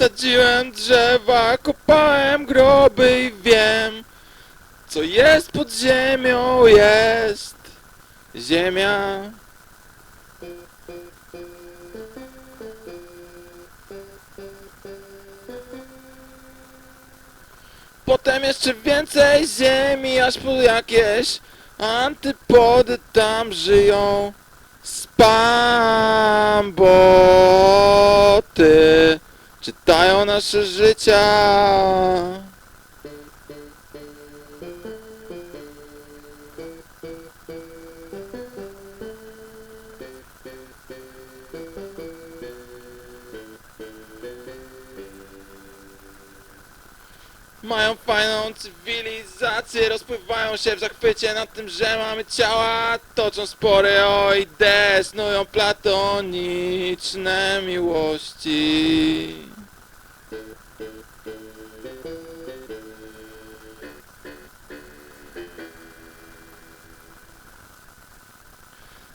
Sadziłem drzewa, kopałem groby i wiem, co jest pod ziemią, jest ziemia. Potem jeszcze więcej ziemi, aż po jakieś antypody tam żyją. Spamboty czytają nasze życia. Mają fajną cywilizację, rozpływają się w zachwycie nad tym, że mamy ciała, toczą spory o idee, snują platoniczne miłości.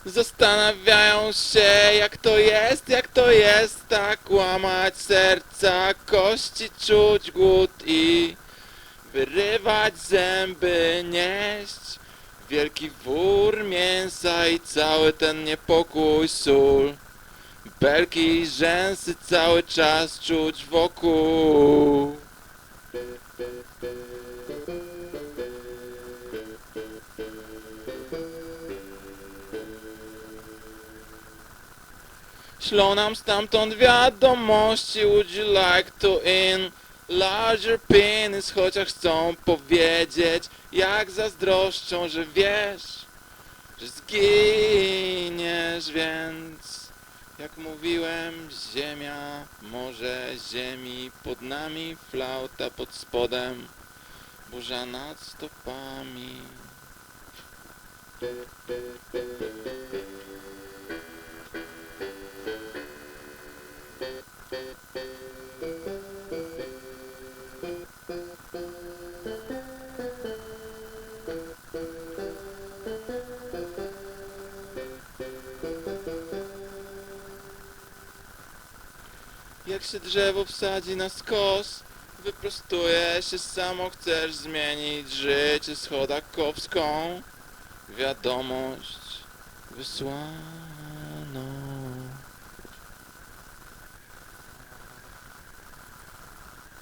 Zastanawiają się jak to jest, jak to jest tak łamać serca, kości czuć głód i wyrywać zęby, nieść wielki wór mięsa i cały ten niepokój sól. Belki i rzęsy cały czas czuć wokół. Ślą nam stamtąd wiadomości Would you like to in larger penis? Chociaż chcą powiedzieć Jak zazdroszczą, że wiesz Że zginiesz, więc Jak mówiłem, ziemia Morze ziemi Pod nami flauta pod spodem Burza nad stopami Jak się drzewo wsadzi na skos Wyprostuje się samo Chcesz zmienić życie Schoda kowską Wiadomość wysłać